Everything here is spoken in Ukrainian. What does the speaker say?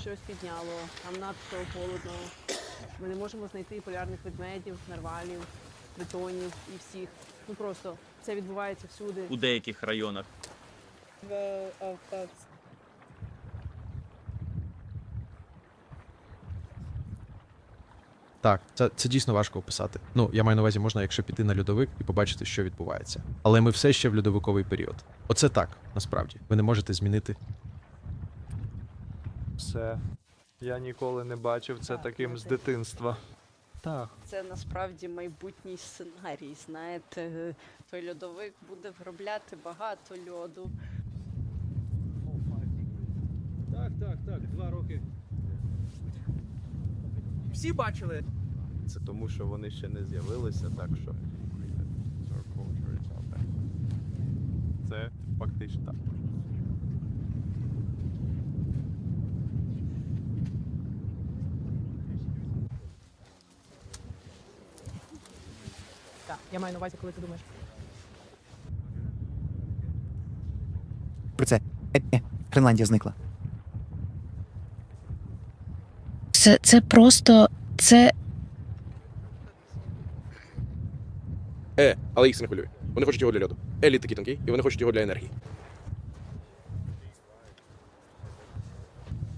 щось підняло, там надто холодно. Ми не можемо знайти полярних ведмедів, нарвалів, тритонів і всіх. Ну просто це відбувається всюди. у деяких районах. Так, це, це дійсно важко описати. Ну, я маю на увазі, можна, якщо піти на льодовик і побачити, що відбувається. Але ми все ще в льодовиковий період. Оце так, насправді. Ви не можете змінити. Все. Я ніколи не бачив це Так, таким з дитинства. Так. Це насправді майбутній сценарій. Знаєте, той льодовик буде виробляти багато льоду. Так, так, так, два роки. Всі бачили? Це тому, що вони ще не з'явилися, так що. Це фактично так. Так, я маю на увазі, коли ти думаєш. Про це. Е, е, Гренландія зникла. Це, це просто. Це. Е, але їх це не хвилює. Вони хочуть його для льоду. Еліт такий тонкий, і вони хочуть його для енергії.